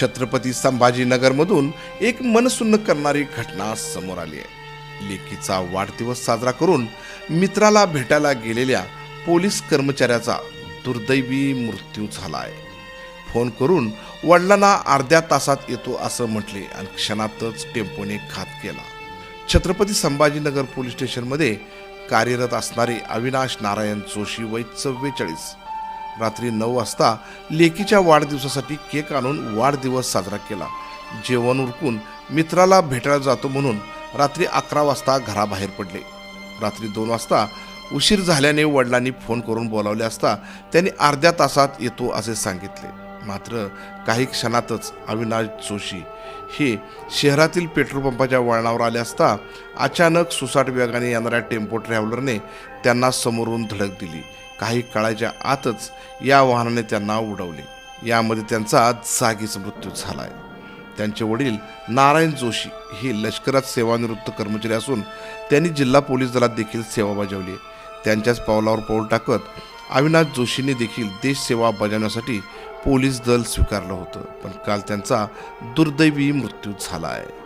छत्रपती संभाजीनगरमधून एक मनसुन्न करणारी घटना समोर आली आहे. लेकीचा वाढदिवस साजरा करून मित्राला भेटायला गेलेल्या पोलीस कर्मचाऱ्याचा दुर्दैवी मृत्यू झाला आहे. फोन करून वडिलांना अर्ध्या तासात येतो असं म्हटले आणि क्षणातच टेम्पोने घात केला. छत्रपती संभाजीनगर पोलीस स्टेशनमध्ये कार्यरत असणारे अविनाश नारायण जोशी वय चव्वेचाळीस रात्री नऊ वाजता लेकीच्या वाढदिवसासाठी केक आणून वाढदिवस साजरा केला. जेवण उरकून मित्राला भेटायला जातो म्हणून रात्री अकरा वाजता घराबाहेर पडले. रात्री दोन वाजता उशीर झाल्याने वडिलांनी फोन करून बोलावले असता त्यांनी अर्ध्या तासात येतो असे सांगितले. मात्र काही क्षणातच अविनाश जोशी हे शहरातील पेट्रोल पंपाच्या वळणावर आले असता अचानक सुसाट वेगाने येणाऱ्या टेम्पो ट्रॅव्हलरने त्यांना समोरून धडक दिली. काही काळाच्या आतच या वाहनाने त्यांना उडवले. यामध्ये त्यांचा जागीच मृत्यू झाला आहे त्यांचे वडील नारायण जोशी हे लष्करात सेवानिवृत्त कर्मचारी असून त्यांनी जिल्हा पोलीस दलात देखील सेवा बजावली आहे. त्यांच्याच पावलावर पाऊल टाकत अविनाश जोशींनी देखील देश सेवा बजावण्यासाठी पोलीस दल स्वीकारलं होतं पण काल त्यांचा दुर्दैवी मृत्यू झाला आहे.